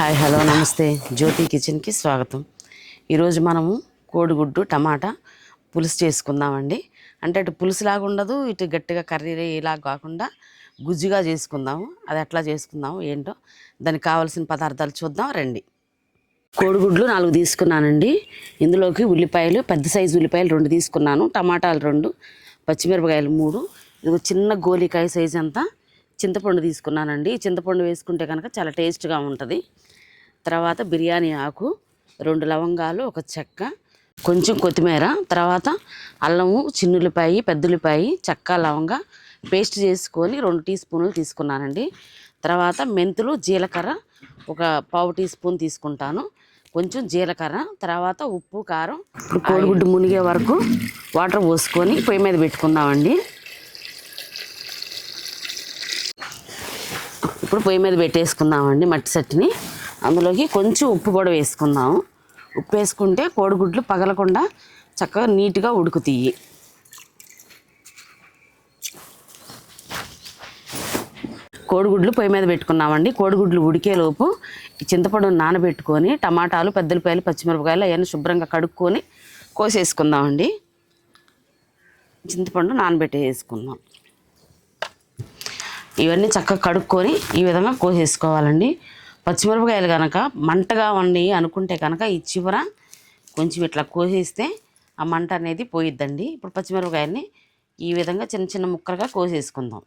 Hi hello నమస్తే. జ్యోతి కిచెన్కి స్వాగతం. ఈరోజు మనము కోడిగుడ్డు టమాటా పులుసు చేసుకుందామండి. అంటే అటు పులుసులాగా ఉండదు ఇటు గట్టిగా కర్రీ ఇలా కాకుండా గుజ్జుగా చేసుకుందాము. అది ఎట్లా చేసుకుందాము ఏంటో దానికి కావాల్సిన పదార్థాలు చూద్దాం రండి. కోడిగుడ్లు నాలుగు తీసుకున్నానండి. ఇందులోకి ఉల్లిపాయలు పెద్ద సైజు ఉల్లిపాయలు రెండు తీసుకున్నాను. టమాటాలు రెండు పచ్చిమిరపకాయలు మూడు. ఇది ఒక చిన్న గోలికాయ సైజ్ అంతా చింతపండు తీసుకున్నానండి. చింతపండు వేసుకుంటే కనుక చాలా టేస్ట్గా ఉంటుంది. తర్వాత బిర్యానీ ఆకు రెండు లవంగాలు ఒక చెక్క కొంచెం కొత్తిమీర తర్వాత అల్లము చిన్నులపాయి పెద్దలిపాయి చెక్క లవంగ పేస్ట్ చేసుకొని రెండు టీ స్పూన్లు తీసుకున్నానండి. తర్వాత మెంతులు జీలకర్ర ఒక పావు టీ స్పూన్ తీసుకుంటాను. కొంచెం జీలకర్ర తర్వాత ఉప్పు కారం ఇప్పుడు కోడిగుడ్డు మునిగే వరకు వాటర్ పోసుకొని పొయ్యి మీద పెట్టుకుందామండి. ఇప్పుడు పొయ్యి మీద పెట్టేసుకుందామండి మట్టి సట్టిని అందులోకి కొంచెం ఉప్పు కూడా వేసుకుందాము. ఉప్పు వేసుకుంటే కోడిగుడ్లు పగలకుండా చక్కగా నీట్గా ఉడుకుతాయి. కోడిగుడ్లు పొయ్యి మీద పెట్టుకున్నామండి. కోడిగుడ్లు ఉడికేలోపు ఈ చింతపండు నానబెట్టుకొని టమాటాలు పెద్దలపాయలు పచ్చిమిరపకాయలు అవన్నీ శుభ్రంగా కడుక్కొని కోసేసుకుందామండి. చింతపండు నానబెట్టేసుకుందాం. ఇవన్నీ చక్కగా కడుక్కొని ఈ విధంగా కోసేసుకోవాలండి. పచ్చిమిరపకాయలు కనుక మంటగా ఉండి అనుకుంటే కనుక ఈ చివర కొంచెం ఇట్లా కోసేస్తే ఆ మంట అనేది పోయిద్దండి. ఇప్పుడు పచ్చిమిరపకాయల్ని ఈ విధంగా చిన్న చిన్న ముక్కలుగా కోసేసుకుందాం.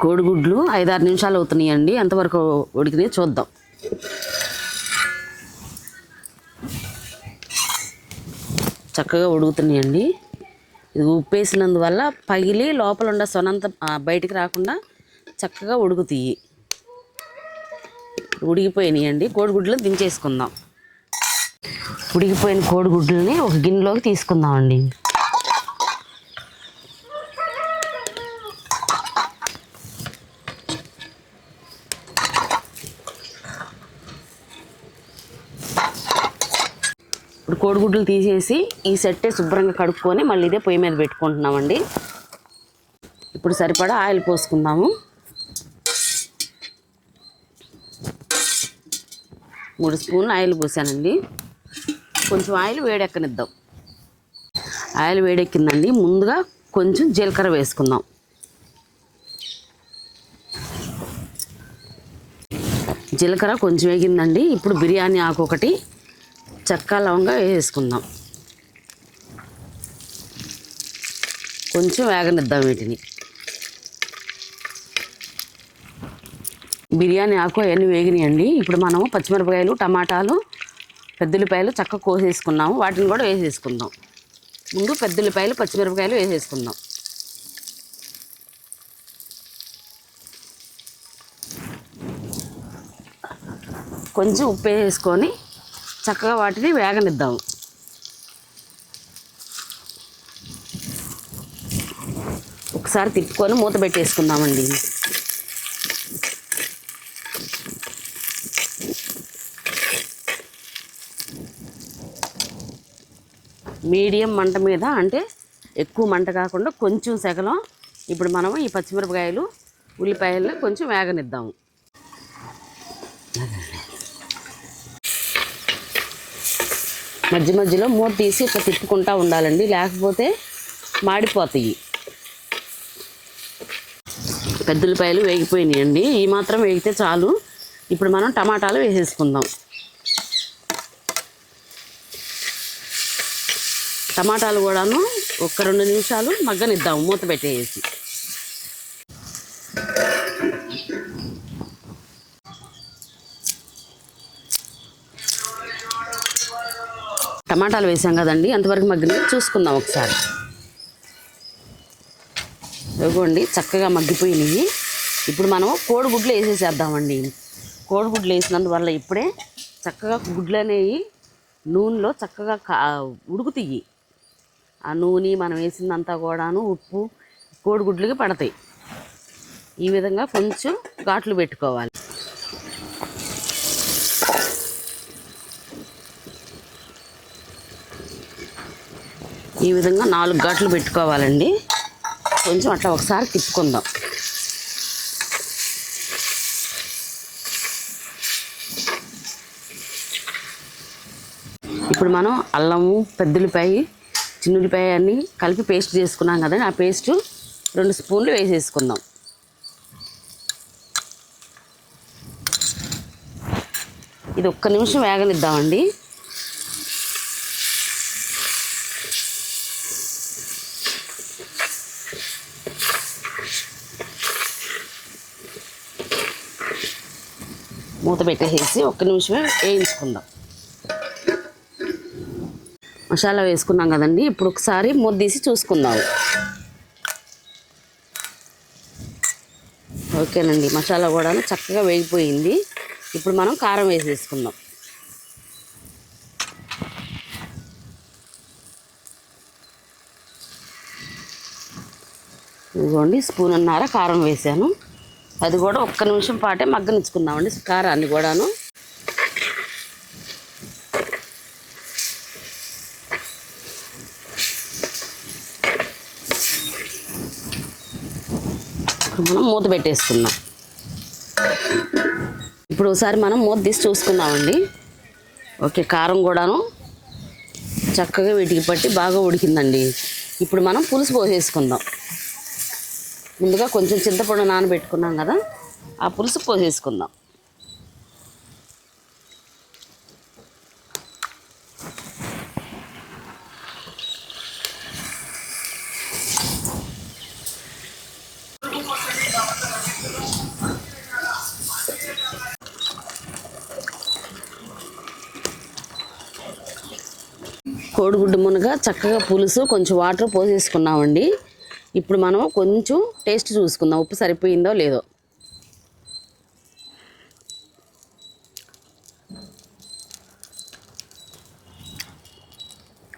కోడిగుడ్లు ఐదారు నిమిషాలు అవుతున్నాయండి. ఎంతవరకు ఉడికినాయి చూద్దాం. చక్కగా ఉడుకుతున్నాయండి. ఇది ఉప్పు వేసినందువల్ల పగిలి లోపల ఉన్న సొనంత బయటికి రాకుండా చక్కగా ఉడుకుతాయి. ఉడికిపోయినాయండి. కోడిగుడ్లు దించేసుకుందాం. ఉడికిపోయిన కోడిగుడ్లని ఒక గిన్నెలోకి తీసుకుందామండి. ఇప్పుడు కోడిగుడ్లు తీసేసి ఈ సెట్టే శుభ్రంగా కడుక్కొని మళ్ళీ ఇదే పొయ్యి మీద పెట్టుకుంటున్నామండి. ఇప్పుడు సరిపడా ఆయిల్ పోసుకుందాము. మూడు స్పూన్లు ఆయిల్ పోసానండి. కొంచెం ఆయిల్ వేడెక్కనిద్దాం. ఆయిల్ వేడెక్కిందండి. ముందుగా కొంచెం జీలకర్ర వేసుకుందాం. జీలకర్ర కొంచెం వేగిందండి. ఇప్పుడు బిర్యానీ ఆకు ఒకటి చెక్క లవంగా వేసుకుందాం కొంచెం వేగనిద్దాం వీటిని. బిర్యానీ ఆకు అవన్నీ వేగినాయండి. ఇప్పుడు మనము పచ్చిమిరపకాయలు టమాటాలు పెద్దలిపాయలు చక్క కోసేసుకున్నాము. వాటిని కూడా వేసేసుకుందాం. ముందు పెద్దలిపాయలు పచ్చిమిరపకాయలు వేసేసుకుందాం. కొంచెం ఉప్పు వేసుకొని చక్కగా వాటిని వేగనిద్దాము ఒకసారి తిప్పుకొని మూత పెట్టేసుకుందామండి. మీడియం మంట మీద అంటే ఎక్కువ మంట కాకుండా కొంచెం సెగలం ఇప్పుడు మనం ఈ పచ్చిమిరపకాయలు ఉల్లిపాయలను కొంచెం వేగనిద్దాము మధ్య మధ్యలో మూత తీసి ఇట్లా తిప్పుకుంటూ ఉండాలండి. లేకపోతే మాడిపోతాయి. పెద్దలపాయలు వేగిపోయినాయండి. ఈ మాత్రం వేగితే చాలు. ఇప్పుడు మనం టమాటాలు వేసేసుకుందాం. టమాటాలు కూడాను ఒక రెండు నిమిషాలు మగ్గనిద్దాము మూత పెట్టేసి. టమాటాలు వేసాం కదండి ఎంతవరకు మగ్గిన చూసుకుందాం ఒకసారి. ఇవ్వండి చక్కగా మగ్గిపోయినాయి. ఇప్పుడు మనం కోడిగుడ్లు వేసేసేద్దామండి. కోడిగుడ్లు వేసినందువల్ల ఇప్పుడే చక్కగా గుడ్లు అనేవి నూనెలో చక్కగా కా ఉడుకుతాయి. ఆ నూనె మనం వేసిందంతా కూడాను ఉప్పు కోడిగుడ్లకి పడతాయి. ఈ విధంగా కొంచెం ఘాట్లు పెట్టుకోవాలి. ఈ విధంగా నాలుగు ఘాట్లు పెట్టుకోవాలండి. కొంచెం అట్లా ఒకసారి తిప్పుకుందాం. ఇప్పుడు మనం అల్లము పెద్దలిపాయ చిన్నులిపాయ అన్నీ కలిపి పేస్ట్ చేసుకున్నాం కదండి. ఆ పేస్ట్ రెండు స్పూన్లు వేసేసుకుందాం. ఇది ఒక్క నిమిషం వేగనిద్దామండి. మూత పెట్టేసేసి ఒక్క నిమిషమే వేయించుకుందాం. మసాలా వేసుకున్నాం కదండి ఇప్పుడు ఒకసారి మూత తీసి చూసుకుందాం. ఓకేనండి మసాలా కూడా చక్కగా వేగిపోయింది. ఇప్పుడు మనం కారం వేసేసుకుందాం. ఇదిగోండి స్పూన్ అన్నారా కారం వేసాను. అది కూడా ఒక్క నిమిషం పాటే మగ్గనిచ్చుకున్నామండి కారాన్ని కూడాను. ఇప్పుడు మనం మూత పెట్టేసుకుందాం. ఇప్పుడు ఒకసారి మనం మూత తీసి చూసుకున్నామండి ఓకే కారం కూడాను చక్కగా వీటికి పట్టి బాగా ఉడికిందండి. ఇప్పుడు మనం పులుసు పోసేసుకుందాం. ముందుగా కొంచెం చింతపండు నానబెట్టుకున్నాం కదా ఆ పులుసు పోసేసుకుందాం. కోడిగుడ్డు మునగ చక్కగా పులుసు కొంచెం వాటర్ పోసేసుకున్నామండి. ఇప్పుడు మనం కొంచెం టేస్ట్ చూసుకుందాం. ఉప్పు సరిపోయిందో లేదో.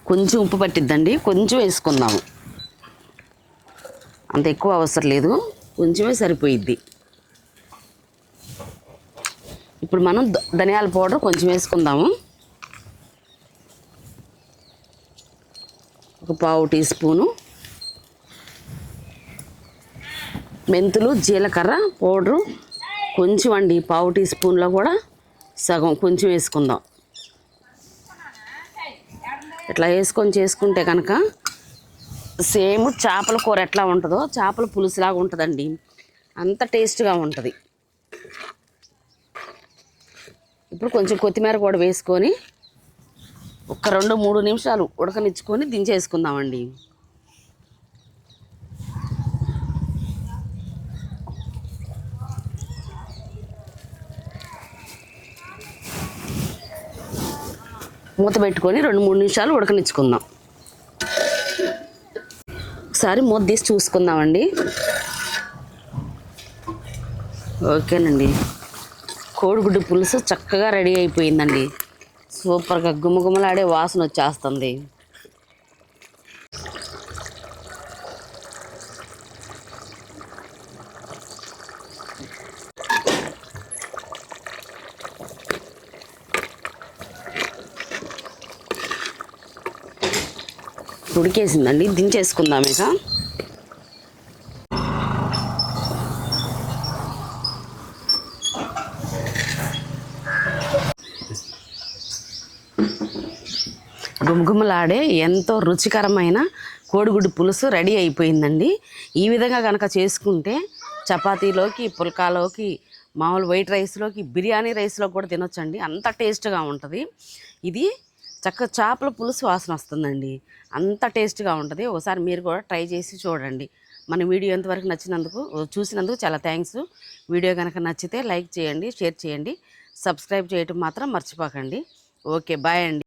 కొంచెం ఉప్పు పట్టిద్దండి. కొంచెం వేసుకుందాము. అంత ఎక్కువ అవసరం లేదు. కొంచెమే సరిపోయిద్ది. ఇప్పుడు మనం ధనియాల పౌడర్ కొంచెం వేసుకుందాము. ఒక పావు టీ స్పూను. మెంతులు జీలకర్ర పౌడరు కొంచెం అండి పావు టీ స్పూన్లో కూడా సగం కొంచెం వేసుకుందాం. ఇట్లా వేసుకొని చేసుకుంటే కనుక సేమ్ చేపల కూర ఎట్లా ఉంటుందో చేపల పులుసులాగా ఉంటుందండి. అంత టేస్ట్గా ఉంటుంది. ఇప్పుడు కొంచెం కొత్తిమీర కూడా వేసుకొని ఒక రెండు మూడు నిమిషాలు ఉడకనిచ్చుకొని దించేసుకుందామండి. మూత పెట్టుకొని రెండు మూడు నిమిషాలు ఉడకనిచ్చుకుందాం. ఒకసారి మూత తీసి చూసుకుందామండి. ఓకేనండి. కోడిగుడ్డు పులుసు చక్కగా రెడీ అయిపోయిందండి. సూపర్గా గుమగుమలాడే వాసన వచ్చేస్తుంది. ఉడికేసిందండి దించేసుకుందాం ఇక. గుమగుమలాడే ఎంతో రుచికరమైన కోడిగుడ్డు పులుసు రెడీ అయిపోయిందండి. ఈ విధంగా కనుక చేసుకుంటే చపాతీలోకి పుల్కాలోకి మామూలు వైట్ రైస్లోకి బిర్యానీ రైస్లో కూడా తినొచ్చండి. అంత టేస్ట్గా ఉంటుంది. ఇది చక్క చేపల పులుసు వాసన వస్తుందండి. అంత టేస్ట్గా ఉంటుంది. ఒకసారి మీరు కూడా ట్రై చేసి చూడండి. మన వీడియో ఎంతవరకు నచ్చినందుకు చూసినందుకు చాలా థ్యాంక్స్. వీడియో కనుక నచ్చితే లైక్ చేయండి షేర్ చేయండి. సబ్స్క్రైబ్ చేయటం మాత్రం మర్చిపోకండి. ఓకే బాయ్ అండి.